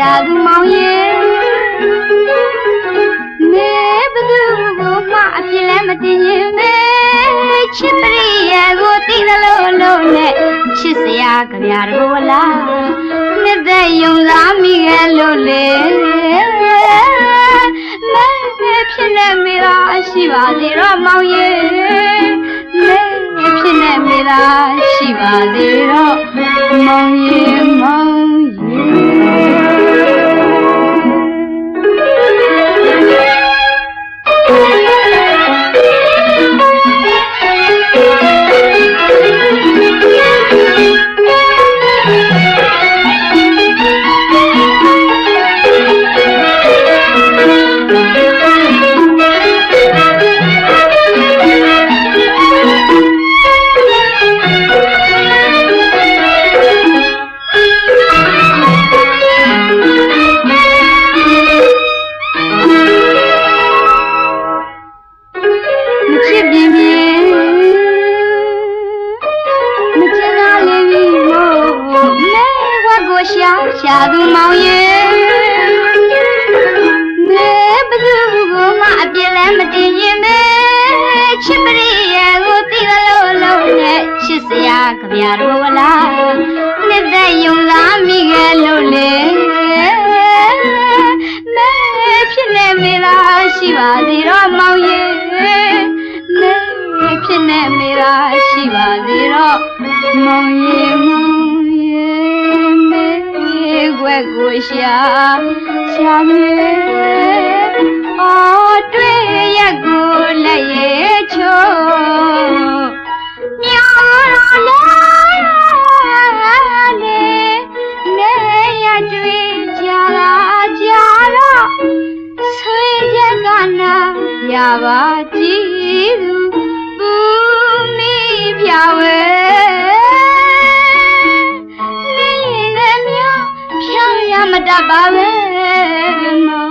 ရှာရှာသူမောင်ရဲ့မဲဘသူကိုမှအပြစ်လည်းမတင်ရင်မဲချစ်ပရိရဲ့ကိုသိသလိုလုံးနဲ့ချစ်စရာကြပြတဘောလားနှစ်သက်ယုံစားမိခဲ့လို့လေမဲဖြစ်နေမိတာရှိပါသေးတော့မောင်ရဲ့မဲဖြစ်နေမိတာရှိပါသေးတော့မောင်ရဲ့ မ ရှာရှာသူမောင်ရဲ့မဲဘသူကိုမှအပြစ်လည်းမတင်ရင်မဲချစ်ပရိရဲ့ကိုသိသလိုလုံးနဲ့ချစ်စရာကြပြတော်ဝလားနှစ်သက်ယုံလားမိခဲ့လို့လေမဲဖြစ်နေမိလားရှိပါသေးတော့မောင်ရဲ့မဲဖြစ်နေမိတာရှိပါသေးတော့မောင်ရီမောင်ရီမဲ ခွက်ကိုရှာရှာ မတတ်ပါပဲမော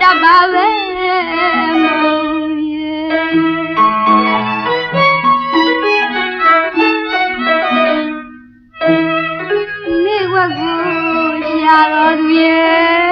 တတ်ပါပဲမောင်ရဲ့နေဝတ်ကိုရှာတော်သူရဲ့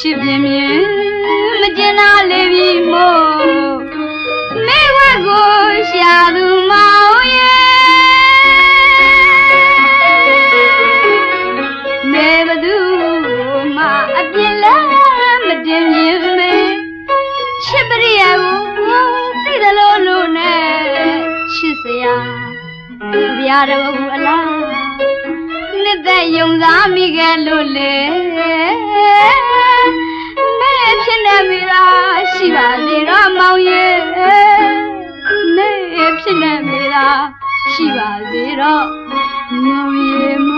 ချစ်ပြင်းပြင်းမကျင်နာလေပြီမို့မေဝက်ကိုရှာသူမောင်ရဲ့မေဘသူမှအပြစ်လည်းမတင်ပြင်းမေချစ်ပရိယကိုသိတယ်လို့လို့နဲ့ချစ်စရာဗျာတော်ဘူးအလားနှစ်သက်ယုံစားမိခဲ့လို့လေမဲဖြစ် နေပြီလားရှိပါသေးတော့မောင်ရဲ့မဲဖြစ်နေပြီလားရှိပါသေးတော့မောင်ရဲ့မေ